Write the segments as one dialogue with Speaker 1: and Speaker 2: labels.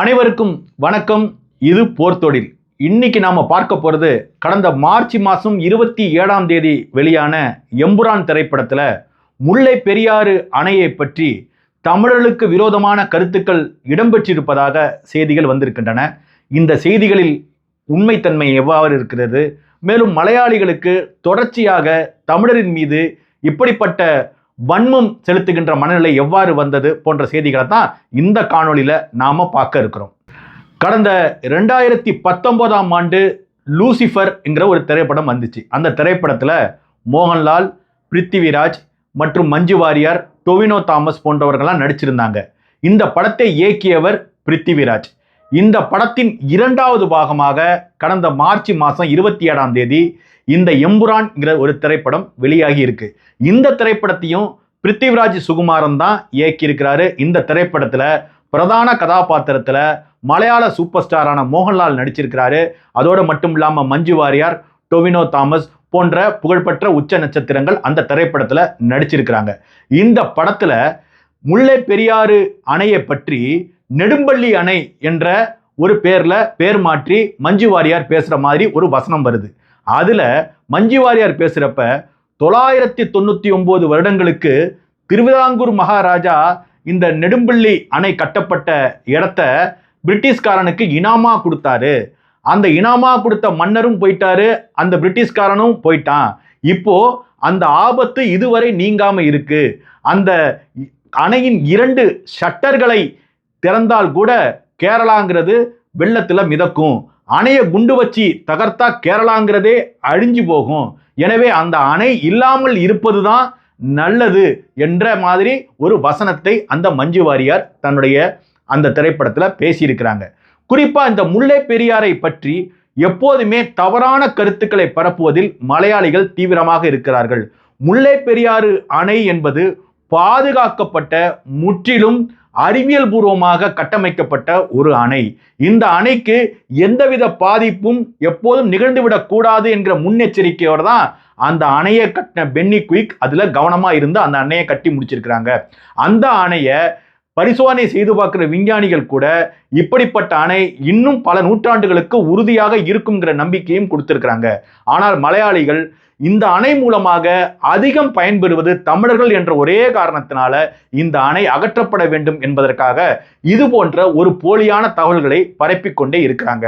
Speaker 1: அனைவருக்கும் வணக்கம். இது போர்த்தொழில் இன்னைக்கு நாம பார்க்க போறது கடந்த மார்ச் மாதம் இருபத்தி ஏழாம் தேதி வெளியான எம்புரான் திரைப்படத்துல முல்லை பெரியாறு அணையை பற்றி தமிழர்களுக்கு விரோதமான கருத்துக்கள் இடம்பெற்றிருப்பதாக செய்திகள் வந்திருக்கின்றன. இந்த செய்திகளில் உண்மைத்தன்மை எவ்வாறு இருக்கிறது? மேலும் மலையாளிகளுக்கு தொடர்ச்சியாக தமிழரின் மீது இப்படிப்பட்ட வன்மம் செலுத்துகின்ற மனநிலை எவ்வாறு வந்தது போன்ற செய்திகளை தான் இந்த காணொலியில் நாம் பார்க்க இருக்கிறோம். கடந்த ரெண்டாயிரத்தி பத்தொன்பதாம் ஆண்டு லூசிஃபர் என்கிற ஒரு திரைப்படம் வந்துச்சு. அந்த திரைப்படத்தில் மோகன்லால் பிருத்திவிராஜ் மற்றும் மஞ்சு வாரியார் டொவினோ தாமஸ் போன்றவர்கள்லாம் நடிச்சிருந்தாங்க. இந்த படத்தை இயக்கியவர் பிருத்திவிராஜ். இந்த படத்தின் இரண்டாவது பாகமாக கடந்த மார்ச் மாதம் இருபத்தி ஏழாம் தேதி இந்த எம்புரான்ங்கிற ஒரு திரைப்படம் வெளியாகி இருக்கு. இந்த திரைப்படத்தையும் பிருத்திவிராஜ் சுகுமாரன் தான் இயக்கியிருக்கிறாரு. இந்த திரைப்படத்தில் பிரதான கதாபாத்திரத்தில் மலையாள சூப்பர் ஸ்டாரான மோகன்லால் நடிச்சிருக்கிறாரு. அதோடு மட்டும் இல்லாமல் மஞ்சு வாரியார் டொவினோ தாமஸ் போன்ற புகழ்பெற்ற உச்ச நட்சத்திரங்கள் அந்த திரைப்படத்தில் நடிச்சிருக்கிறாங்க. இந்த படத்தில் முல்லை பெரியாறு அணையை பற்றி நெடும்பள்ளி அணை என்ற ஒரு பேரில் பேர் மாற்றி மஞ்சு வாரியார் பேசுகிற மாதிரி ஒரு வசனம் வருது. அதில் மஞ்சு வாரியார் பேசுகிறப்ப தொள்ளாயிரத்தி தொண்ணூற்றி ஒம்பது வருடங்களுக்கு திருவிதாங்கூர் மகாராஜா இந்த நெடும்பள்ளி அணை கட்டப்பட்ட இடத்த பிரிட்டிஷ்காரனுக்கு இனாமா கொடுத்தாரு. அந்த இனாமா கொடுத்த மன்னரும் போயிட்டாரு. அந்த பிரிட்டிஷ்காரனும் போயிட்டான். இப்போ அந்த ஆபத்து இதுவரை நீங்காம இருக்கு. அந்த அணையின் இரண்டு ஷட்டர்களை திறந்தால் கூட கேரளாங்கிறது வெள்ளத்தில் மிதக்கும். அணையை குண்டு வச்சு தகர்த்தா கேரளாங்கிறதே அழிஞ்சு போகும். எனவே அந்த அணை இல்லாமல் இருப்பது தான் நல்லது என்ற மாதிரி ஒரு வசனத்தை அந்த மஞ்சு வாரியார் தன்னுடைய அந்த திரைப்படத்தில் பேசியிருக்கிறாங்க. குறிப்பாக இந்த முல்லை பெரியாரை பற்றி எப்போதுமே தவறான கருத்துக்களை பரப்புவதில் மலையாளிகள் தீவிரமாக இருக்கிறார்கள். முல்லை பெரியாறு அணை என்பது பாதுகாக்கப்பட்ட முற்றிலும் அறிவியல் பூர்வமாக கட்டமைக்கப்பட்ட ஒரு அணை. இந்த அணைக்கு எந்தவித பாதிப்பும் எப்போதும் நிகழ்ந்துவிடக்கூடாது என்கிற முன்னெச்சரிக்கையோடு தான் அந்த அணையை கட்டின பென்னி குயிக் அதில் கவனமாக இருந்து அந்த அணையை கட்டி முடிச்சிருக்கிறாங்க. அந்த அணையை பரிசோதனை செய்து பார்க்கிற விஞ்ஞானிகள் கூட இப்படிப்பட்ட அணை இன்னும் பல நூற்றாண்டுகளுக்கு உறுதியாக இருக்குங்கிற நம்பிக்கையும் கொடுத்திருக்கிறாங்க. ஆனால் மலையாளிகள் இந்த அணை மூலமாக அதிகம் பயன்பெறுவது தமிழர்கள் என்ற ஒரே காரணத்தினால இந்த அணை அகற்றப்பட வேண்டும் என்பதற்காக இது போன்ற ஒரு போலியான தகவல்களை பரப்பிக்கொண்டே இருக்கிறாங்க.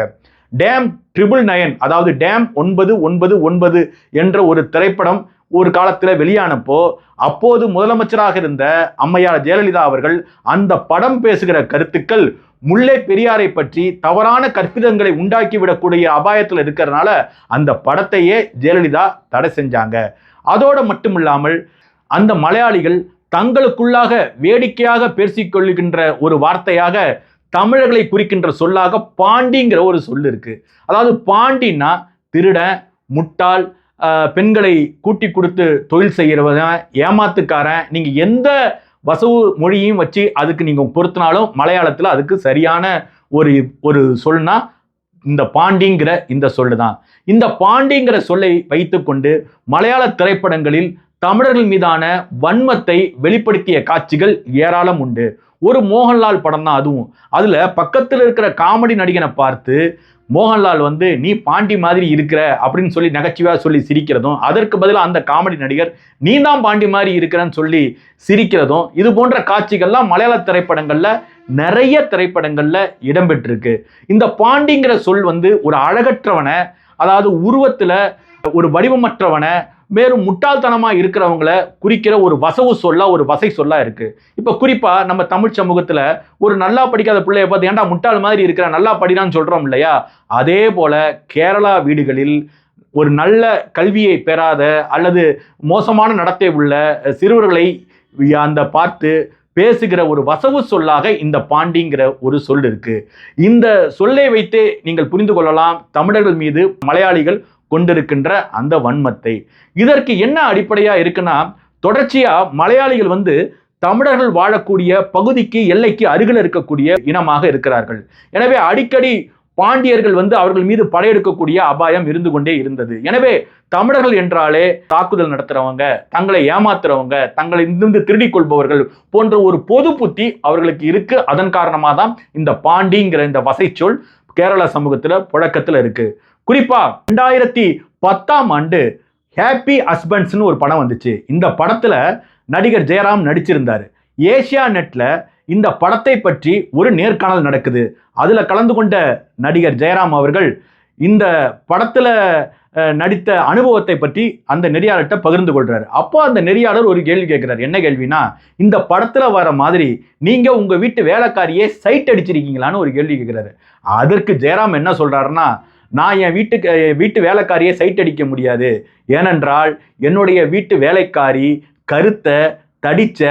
Speaker 1: டேம் ட்ரிபிள் நயன் அதாவது டேம் ஒன்பது ஒன்பது ஒன்பது என்ற ஒரு திரைப்படம் ஒரு காலத்தில் வெளியானப்போ அப்போது முதலமைச்சராக இருந்த அம்மையார் ஜெயலலிதா அவர்கள் அந்த படம் பேசுகிற கருத்துக்கள் முல்லை பெரியாரை பற்றி தவறான கற்பிதங்களை உண்டாக்கிவிடக்கூடிய அபாயத்தில் இருக்கிறதுனால அந்த படத்தையே ஜெயலலிதா தடை செஞ்சாங்க. அதோடு மட்டும் இல்லாமல் அந்த மலையாளிகள் தங்களுக்குள்ளாக வேடிக்கையாக பேசிக்கொள்கின்ற ஒரு வார்த்தையாக தமிழர்களை குறிக்கின்ற சொல்லாக பாண்டிங்கிற ஒரு சொல் இருக்கு அதாவது பாண்டின்னா திருடன் முட்டாள் பெண்களை கூட்டி கொடுத்து தொழில் செய்கிறவன் ஏமாத்துக்காரன் நீங்கள் எந்த வசவு மொழியும் வச்சு அதுக்கு நீங்கள் பொருத்தினாலும் மலையாளத்தில் அதுக்கு சரியான ஒரு ஒரு சொல்னா இந்த பாண்டிங்கிற இந்த சொல்லு தான் இந்த பாண்டிங்கிற சொல்லை வைத்துக்கொண்டு மலையாள திரைப்படங்களில் தமிழர்கள் மீதான வன்மத்தை வெளிப்படுத்திய காட்சிகள் ஏராளம் உண்டு. ஒரு மோகன்லால் படம் தான் அதுவும். அதில் பக்கத்தில் இருக்கிற காமெடி நடிகனை பார்த்து மோகன்லால் வந்து நீ பாண்டி மாதிரி இருக்கிற அப்படின்னு சொல்லி நகைச்சுவையாக சொல்லி சிரிக்கிறதும் அதற்கு பதிலாக அந்த காமெடி நடிகர் நீ தான் பாண்டி மாதிரி இருக்கிறன்னு சொல்லி சிரிக்கிறதும் இது போன்ற காட்சிகள்லாம் மலையாள திரைப்படங்களில் நிறைய திரைப்படங்களில் இடம்பெற்றிருக்கு. இந்த பாண்டிங்கிற சொல் வந்து ஒரு அழகற்றவனை அதாவது உருவத்தில் ஒரு வடிவமற்றவனை மேலும் முட்டாள்தனமாக இருக்கிறவங்கள குறிக்கிற ஒரு வசவு சொல்லா ஒரு வசை சொல்லா இருக்கு. இப்போ குறிப்பாக நம்ம தமிழ் சமூகத்தில் ஒரு நல்லா படிக்காத பிள்ளைய பார்த்து ஏன்டா முட்டாள் மாதிரி இருக்கிற நல்லா படிடான்னு சொல்றோம் இல்லையா? அதே போல கேரளா வீடுகளில் ஒரு நல்ல கல்வியை பெறாத அல்லது மோசமான நடத்தை உள்ள சிறுவர்களை அந்த பார்த்து பேசுகிற ஒரு வசவு சொல்லாக இந்த பாண்டிங்கிற ஒரு சொல் இருக்கு. இந்த சொல்லை வைத்தே நீங்கள் புரிந்து கொள்ளலாம். தமிழர்கள் மீது மலையாளிகள் கொண்டிருக்கின்ற அந்த வன்மத்தை. இதற்கு என்ன அடிப்படையா இருக்குன்னா தொடர்ச்சியா மலையாளிகள் வந்து தமிழர்கள் வாழக்கூடிய பகுதிக்கு எல்லைக்கு அருகில் இருக்கக்கூடிய இனமாக இருக்கிறார்கள். எனவே அடிக்கடி பாண்டியர்கள் வந்து அவர்கள் மீது படையெடுக்கக்கூடிய அபாயம் இருந்து கொண்டே இருந்தது. எனவே தமிழர்கள் என்றாலே தாக்குதல் நடத்துறவங்க தங்களை ஏமாத்துறவங்க தங்களை இருந்து திருடி கொள்பவர்கள் போன்ற ஒரு பொது புத்தி அவர்களுக்கு இருக்கு. அதன் காரணமாக தான் இந்த பாண்டிங்கிற இந்த வசைச்சொல் கேரள சமூகத்தில் புழக்கத்தில் இருக்குது குறிப்பா ரெண்டாயிரத்தி பத்தாம் ஆண்டு ஹாப்பி ஹஸ்பண்ட்ஸ்னு ஒரு படம் வந்துச்சு. இந்த படத்துல நடிகர் ஜெயராம் நடிச்சிருந்தாரு. ஏசியா நெட்ல இந்த படத்தை பற்றி ஒரு நேர்காணல் நடக்குது. அதுல கலந்து கொண்ட நடிகர் ஜெயராம் அவர்கள் இந்த படத்துல நடித்த அனுபவத்தை பற்றி அந்த நெறியாளர்கிட்ட பகிர்ந்து கொள்றாரு. அப்போ அந்த நெறியாளர் ஒரு கேள்வி கேட்கிறார். என்ன கேள்வினா இந்த படத்துல வர மாதிரி நீங்க உங்க வீட்டு வேலைக்காரியே சைட் அடிச்சிருக்கீங்களான்னு ஒரு கேள்வி கேட்கிறாரு. அதற்கு ஜெயராம் என்ன சொல்றாருன்னா நான் என் வீட்டுக்கு வீட்டு வேலைக்காரியை சைட் அடிக்க முடியாது. ஏனென்றால் என்னுடைய வீட்டு வேலைக்காரி கருத்த தடிச்ச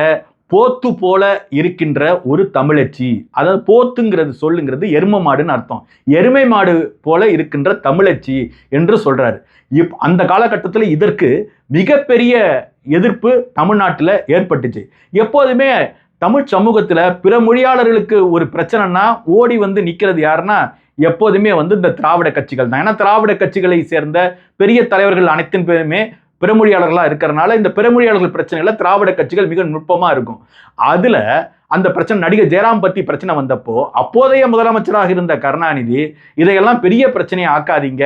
Speaker 1: போத்து போல இருக்கின்ற ஒரு தமிழச்சி. அதாவது போத்துங்கிறது சொல்லுங்கிறது எரும மாடுன்னு அர்த்தம். எருமை மாடு போல இருக்கின்ற தமிழச்சி என்று சொல்றாரு. இப் அந்த காலகட்டத்தில் இதற்கு மிகப்பெரிய எதிர்ப்பு தமிழ்நாட்டில் ஏற்பட்டுச்சு. எப்போதுமே தமிழ் சமூகத்தில் பிற மொழியாளர்களுக்கு ஒரு பிரச்சனைனா ஓடி வந்து நிற்கிறது யாருன்னா எப்போதுமே வந்து இந்த திராவிட கட்சிகள் தான். ஏன்னா திராவிட கட்சிகளை சேர்ந்த பெரிய தலைவர்கள் அனைத்தின் பேருமே பிறமொழியாளர்களாக இருக்கிறனால இந்த பிறமொழியாளர்கள் பிரச்சனையில திராவிட கட்சிகள் மிக நுட்பமாக இருக்கும். அதில் அந்த பிரச்சனை நடிகர் ஜெயராம் பத்தி பிரச்சனை வந்தப்போ அப்போதைய முதலமைச்சராக இருந்த கருணாநிதி இதையெல்லாம் பெரிய பிரச்சனையை ஆக்காதீங்க.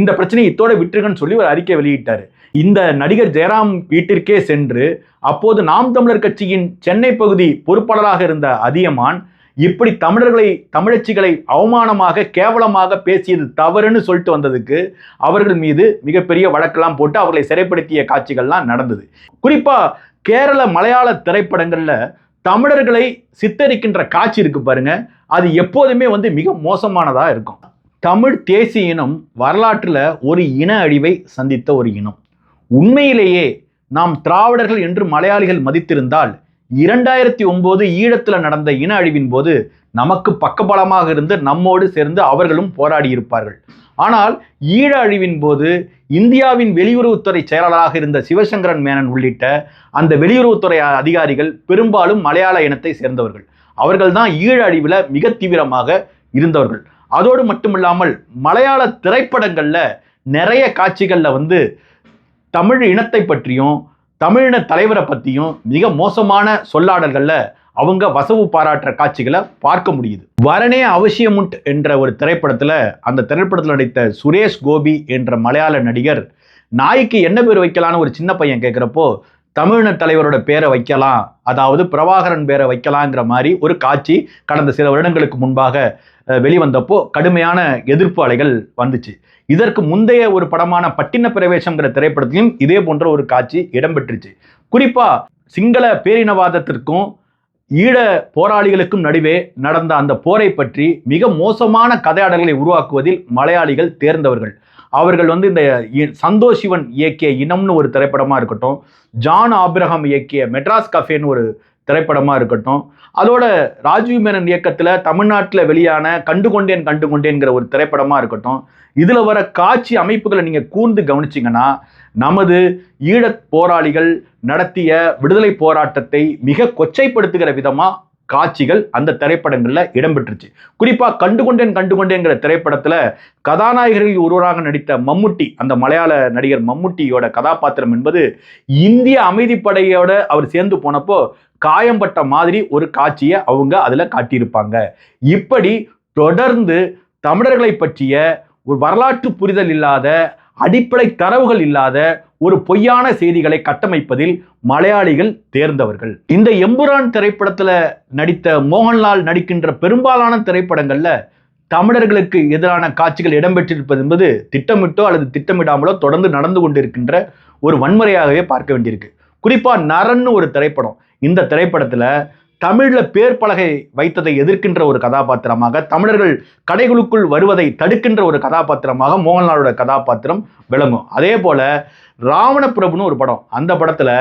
Speaker 1: இந்த பிரச்சனையை இத்தோட விட்டுருங்கன்னு சொல்லி ஒரு அறிக்கை வெளியிட்டார். இந்த நடிகர் ஜெயராம் வீட்டிற்கே சென்று அப்போது நாம் தமிழர் கட்சியின் சென்னை பகுதி பொறுப்பாளராக இருந்த அதியமான் இப்படி தமிழர்களை தமிழச்சிகளை அவமானமாக கேவலமாக பேசியது தவறுன்னு சொல்லிட்டு வந்ததுக்கு அவர்கள் மீது மிகப்பெரிய வழக்கெல்லாம் போட்டு அவர்களை சிறைப்படுத்திய காட்சிகள்லாம் நடந்தது. குறிப்பாக கேரள மலையாள திரைப்படங்களில் தமிழர்களை சித்தரிக்கின்ற காட்சி இருக்கு பாருங்க. அது எப்போதுமே வந்து மிக மோசமானதாக இருக்கும். தமிழ் தேசிய இனம் வரலாற்றில் ஒரு இன அழிவை சந்தித்த ஒரு இனம். உண்மையிலேயே நாம் திராவிடர்கள் என்று மலையாளிகள் மதித்திருந்தால் இரண்டாயிரத்தி ஒன்பது ஈழத்துல நடந்த இன அழிவின் போது நமக்கு பக்கபலமாக இருந்து நம்மோடு சேர்ந்து அவர்களும் போராடி இருப்பார்கள். ஆனால் ஈழ அழிவின் போது இந்தியாவின் வெளியுறவுத்துறை செயலாளராக இருந்த சிவசங்கரன் மேனன் உள்ளிட்ட அந்த வெளியுறவுத்துறை அதிகாரிகள் பெரும்பாலும் மலையாள இனத்தை சேர்ந்தவர்கள். அவர்கள் தான் ஈழ அழிவில் மிக தீவிரமாக இருந்தவர்கள். அதோடு மட்டுமில்லாமல் மலையாள திரைப்படங்களில் நிறைய காட்சிகளில் வந்து தமிழ் இனத்தை பற்றியும் தமிழின தலைவரை பற்றியும் மிக மோசமான சொல்லாடல்களில் அவங்க வசவு பாராட்டுற காட்சிகளை பார்க்க முடியுது. வரனே அவசியமுண்ட் என்ற ஒரு திரைப்படத்தில் அந்த திரைப்படத்தில் நடித்த சுரேஷ் கோபி என்ற மலையாள நடிகர் நாய்க்கு என்ன பேர் வைக்கலான்னு ஒரு சின்ன பையன் கேட்குறப்போ தமிழின தலைவரோட பேரை வைக்கலாம் அதாவது பிரபாகரன் பேரை வைக்கலாங்கிற மாதிரி ஒரு காட்சி கடந்த சில வருடங்களுக்கு முன்பாக வெளிவந்தப்போ கடுமையான எதிர்ப்பு அலைகள் வந்துச்சு. இதற்கு முந்தைய ஒரு படமான பட்டின பிரவேசம்ங்கிற திரைப்படத்திலும் இதே போன்ற ஒரு காட்சி இடம்பெற்றுச்சு குறிப்பா சிங்கள பேரினவாதத்திற்கும் ஈழ போராளிகளுக்கும் நடுவே நடந்த அந்த போரை பற்றி மிக மோசமான கதையாடல்களை உருவாக்குவதில் மலையாளிகள் தேர்ந்தவர்கள். அவர்கள் வந்து இந்த இ- சந்தோஷ் சிவன் இயக்கிய இனம்னு ஒரு திரைப்படமாக இருக்கட்டும் ஜான் ஆப்ரஹாம் இயக்கிய மெட்ராஸ் கஃபேன்னு ஒரு திரைப்படமாக இருக்கட்டும். அதோட ராஜீவ் மேனன் இயக்கத்தில் தமிழ்நாட்டில் வெளியான கண்டுகொண்டேன் கண்டுகொண்டேன்கிற ஒரு திரைப்படமாக இருக்கட்டும். இதில் வர காட்சி அமைப்புகளை நீங்கள் கூர்ந்து கவனிச்சிங்கன்னா நமது ஈழப் போராளிகள் நடத்திய விடுதலை போராட்டத்தை மிக கொச்சைப்படுத்துகிற விதமாக காட்சிகள் அந்த திரைப்படங்களில் இடம்பெற்றுச்சு. குறிப்பாக கண்டுகொண்டேன் கண்டுகொண்டேங்கிற திரைப்படத்தில் கதாநாயகர்களில் ஒருவராக நடித்த மம்முட்டி அந்த மலையாள நடிகர் மம்முட்டியோட கதாபாத்திரம் என்பது இந்திய அமைதிப்படையோட அவர் சேர்ந்து போனப்போ காயம்பட்ட மாதிரி ஒரு காட்சியை அவங்க அதில் காட்டியிருப்பாங்க. இப்படி தொடர்ந்து தமிழர்களை பற்றிய ஒரு வரலாற்று புரிதல் இல்லாத அடிப்படை தரவுகள் இல்லாத ஒரு பொய்யான செய்திகளை கட்டமைப்பதில் மலையாளிகள் தேர்ந்தவர்கள். இந்த எம்புரான் திரைப்படத்தில் நடித்த மோகன்லால் நடிக்கின்ற பெரும்பாலான திரைப்படங்களில் தமிழர்களுக்கு எதிரான காட்சிகள் இடம்பெற்றிருப்பது என்பது திட்டமிட்டோ அல்லது திட்டமிடாமலோ தொடர்ந்து நடந்து கொண்டிருக்கின்ற ஒரு வன்முறையாகவே பார்க்க வேண்டியிருக்கு. குறிப்பாக நரன்னு ஒரு திரைப்படம். இந்த திரைப்படத்தில் தமிழில் பேர் பலகை வைத்ததை எதிர்க்கின்ற ஒரு கதாபாத்திரமாக தமிழர்கள் கடைகளுக்குள் வருவதை தடுக்கின்ற ஒரு கதாபாத்திரமாக மோகன்லாலோட கதாபாத்திரம் விளங்கும். அதே போல ராவணப்பிரபுன்னு ஒரு படம். அந்த படத்தில்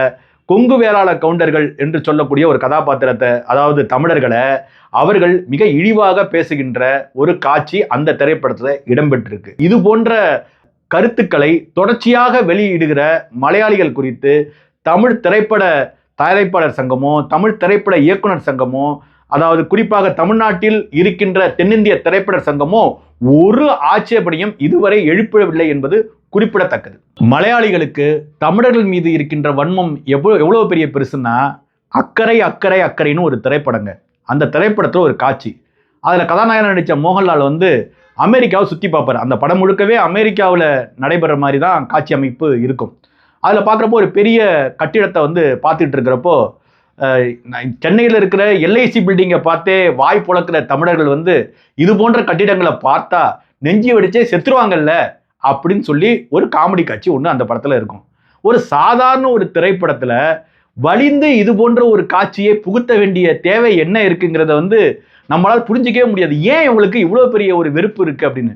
Speaker 1: கொங்கு வேளாள கவுண்டர்கள் என்று சொல்லக்கூடிய ஒரு கதாபாத்திரத்தை அதாவது தமிழர்களை அவர்கள் மிக இழிவாக பேசுகின்ற ஒரு காட்சி அந்த திரைப்படத்தில் இடம்பெற்றிருக்கு. இது போன்ற கருத்துக்களை தொடர்ச்சியாக வெளியிடுகிற மலையாளிகள் குறித்து தமிழ் திரைப்பட தயாரிப்பாளர் சங்கமோ தமிழ் திரைப்பட இயக்குனர் சங்கமோ அதாவது குறிப்பாக தமிழ்நாட்டில் இருக்கின்ற தென்னிந்திய திரைப்பட சங்கமோ ஒரு ஆட்சேபனையும் இதுவரை எழுப்பவில்லை என்பது குறிப்பிடத்தக்கது. மலையாளிகளுக்கு தமிழர்கள் மீது இருக்கின்ற வன்மம் எவ்வளோ எவ்வளோ பெரிய பெருசுன்னா அக்கறை அக்கறை அக்கறைன்னு ஒரு திரைப்படங்க. அந்த திரைப்படத்தில் ஒரு காட்சி. அதில் கதாநாயகன் நடித்த மோகன்லால் வந்து அமெரிக்காவை சுற்றி பார்ப்பார். அந்த படம் முழுக்கவே அமெரிக்காவில் நடைபெற மாதிரி தான் காட்சி அமைப்பு இருக்கும். அதில் பார்க்குறப்போ ஒரு பெரிய கட்டிடத்தை வந்து பார்த்துட்டு இருக்கிறப்போ சென்னையில் இருக்கிற எல்ஐசி பில்டிங்கை பார்த்தே வாய் புழக்கிற தமிழர்கள் வந்து இது போன்ற கட்டிடங்களை பார்த்தா நெஞ்சி வெடிச்சே செத்துருவாங்கல்ல அப்படின்னு சொல்லி ஒரு காமெடி காட்சி ஒன்று அந்த படத்தில் இருக்கும். ஒரு சாதாரண ஒரு திரைப்படத்தில் வலிந்து இது போன்ற ஒரு காட்சியை புகுத்த வேண்டிய தேவை என்ன இருக்குங்கிறத வந்து நம்மளால் புரிஞ்சிக்கவே முடியாது. ஏன் இவங்களுக்கு இவ்வளோ பெரிய ஒரு வெறுப்பு இருக்குது அப்படின்னு?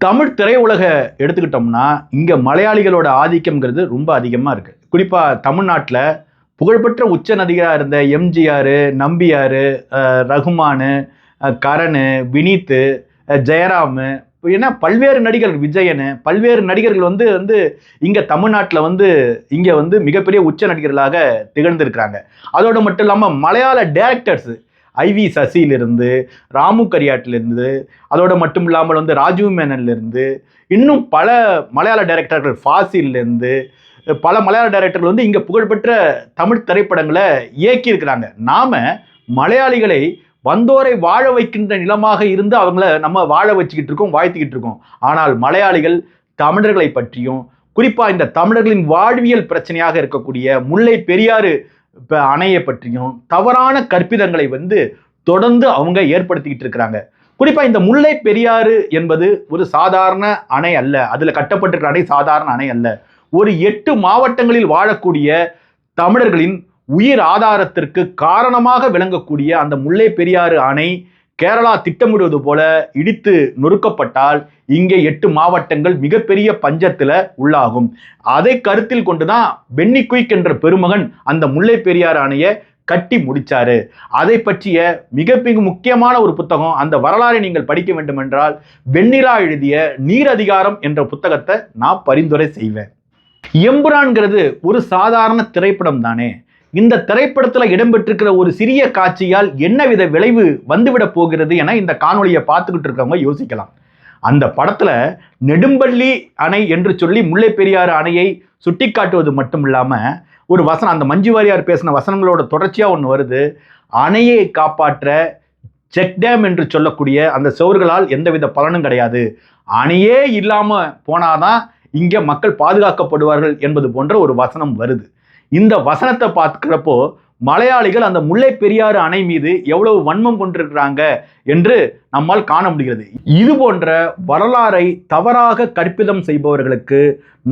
Speaker 1: தமிழ் திரையுலக எடுத்துக்கிட்டோம்னா இங்கே மலையாளிகளோட ஆதிக்கம்ங்கிறது ரொம்ப அதிகமாக இருக்குது குறிப்பாக தமிழ்நாட்டில் புகழ்பெற்ற உச்ச நதிகராக இருந்த எம்ஜிஆர் நம்பியார் ரகுமானு கரண் வினீத்து ஜெயராமு ஏன்னா பல்வேறு நடிகர்கள் விஜயன் பல்வேறு நடிகர்கள் வந்து வந்து இங்கே தமிழ்நாட்டில் வந்து இங்கே வந்து மிகப்பெரிய உச்ச நடிகர்களாக திகழ்ந்திருக்கிறாங்க. அதோடு மட்டும் இல்லாமல் மலையாள டேரக்டர்ஸ் ஐவி சசியிலிருந்து ராமு கரியாட்டிலிருந்து அதோடு மட்டும் இல்லாமல் வந்து ராஜீவ் மேனன்லேருந்து இன்னும் பல மலையாள டைரக்டர்கள் ஃபாசில்லேருந்து பல மலையாள டைரக்டர்கள் வந்து இங்கே புகழ்பெற்ற தமிழ் திரைப்படங்களை இயக்கியிருக்கிறாங்க. நாம் மலையாளிகளை வந்தோரை வாழ வைக்கின்ற நிலமாக இருந்து அவங்கள நம்ம வாழ வச்சுக்கிட்டு இருக்கோம் வாழ்த்திக்கிட்டு இருக்கோம். ஆனால் மலையாளிகள் தமிழர்களை பற்றியும் குறிப்பாக இந்த தமிழர்களின் வாழ்வியல் பிரச்சனையாக இருக்கக்கூடிய முல்லை பெரியாறு அணையை பற்றியும் தவறான கற்பிதங்களை வந்து தொடர்ந்து அவங்க ஏற்படுத்திக்கிட்டு இருக்கிறாங்க. குறிப்பாக இந்த முல்லை பெரியாறு என்பது ஒரு சாதாரண அணை அல்ல. அதில் கட்டப்பட்டிருக்கிற அணை சாதாரண அணை அல்ல. ஒரு எட்டு மாவட்டங்களில் வாழக்கூடிய தமிழர்களின் உயிர் ஆதாரத்திற்கு காரணமாக விளங்கக்கூடிய அந்த முல்லை பெரியாறு அணை கேரளா திட்டமிடுவது போல இடித்து நொறுக்கப்பட்டால் இங்கே எட்டு மாவட்டங்கள் மிகப்பெரிய பஞ்சத்தில் உள்ளாகும். அதை கருத்தில் கொண்டுதான் பென்னி குயிக் என்ற பெருமகன் அந்த முல்லை பெரியார் அணையை கட்டி முடித்தார் அதை பற்றிய மிக மிக முக்கியமான ஒரு புத்தகம் அந்த வரலாறை நீங்கள் படிக்க வேண்டும் என்றால் வெண்ணிலா எழுதிய நீர் அதிகாரம் என்ற புத்தகத்தை நான் பரிந்துரை செய்வேன். எம்புரான்கிறது ஒரு சாதாரண திரைப்படம் தானே இந்த திரைப்படத்தில் இடம்பெற்றிருக்கிற ஒரு சிறிய காட்சியால் என்னவித விளைவு வந்துவிட போகிறது என இந்த காணொலியை பார்த்துக்கிட்டு இருக்கவங்க யோசிக்கலாம். அந்த படத்தில் நெடும்பள்ளி அணை என்று சொல்லி முல்லை பெரியாறு அணையை சுட்டி காட்டுவது மட்டும் இல்லாமல் ஒரு வசனம் அந்த மஞ்சு வாரியார் பேசின வசனங்களோட தொடர்ச்சியாக ஒன்று வருது. அணையை காப்பாற்ற செக் டேம் என்று சொல்லக்கூடிய அந்த சுவர்களால் எந்தவித பலனும் கிடையாது. அணையே இல்லாமல் போனாதான் இங்கே மக்கள் பாதுகாக்கப்படுவார்கள் என்பது போன்ற ஒரு வசனம் வருது. இந்த வசனத்தை பார்க்கிறப்போ மலையாளிகள் அந்த முல்லை பெரியாறு அணை மீது எவ்வளவு வன்மம் கொண்டிருக்கிறாங்க என்று நம்மால் காண முடிகிறது. இது போன்ற வரலாறை தவறாக கற்பிதம் செய்பவர்களுக்கு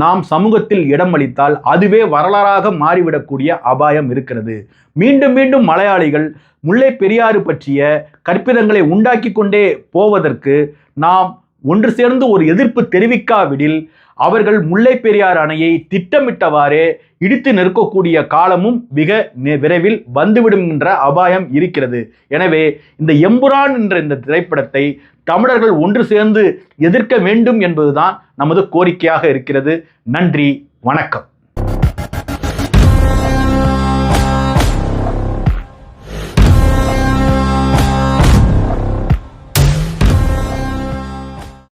Speaker 1: நாம் சமூகத்தில் இடம் அளித்தால் அதுவே வரலாறாக மாறிவிடக்கூடிய அபாயம் இருக்கிறது. மீண்டும் மீண்டும் மலையாளிகள் முல்லை பெரியாறு பற்றிய கற்பிதங்களை உண்டாக்கி கொண்டே போவதற்கு நாம் ஒன்று சேர்ந்து ஒரு எதிர்ப்பு தெரிவிக்காவிடில் அவர்கள் முல்லை பெரியார் அணையை திட்டமிட்டவாறே இடித்து நிற்கக்கூடிய காலமும் மிக விரைவில் வந்துவிடும் என்ற அபாயம் இருக்கிறது. எனவே இந்த எம்புரான் என்ற இந்த திரைப்படத்தை தமிழர்கள் ஒன்று சேர்ந்து எதிர்க்க வேண்டும் என்பதுதான் நமது கோரிக்கையாக இருக்கிறது. நன்றி வணக்கம்.